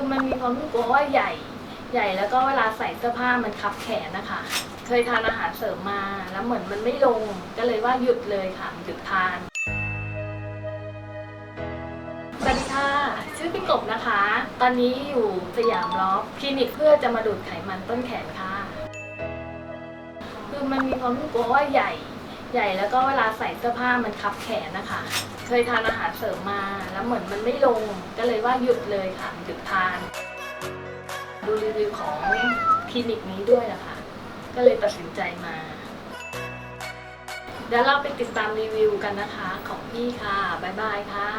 คือมันมีความรู้สึกว่าใหญ่ ใหญ่แล้วก็เวลาใส่เสื้อผ้ามันคับแขนนะคะ เคยทานอาหารเสริมมาแล้วเหมือนมันไม่ลง ก็เลยว่าหยุดเลยค่ะหยุดทาน สวัสดีค่ะ ชื่อพี่กบนะคะ ตอนนี้อยู่สยามล็อกคลินิกเพื่อจะมาดูดไขมันต้นแขนค่ะ คือมันมีความรู้สึกว่าใหญ่ ใหญ่แล้วก็เวลาใส่เสื้อผ้ามันคับแขนนะคะ เคยทานอาหารเสริมมาแล้วเหมือนมันไม่ลงก็เลยว่าหยุดเลยค่ะหยุดทาน ดูรีวิวของคลินิกนี้ด้วยนะคะ ก็เลยตัดสินใจมาเดี๋ยวเราไปติดตามรีวิวกันนะคะของพี่ค่ะ บ๊ายบายค่ะ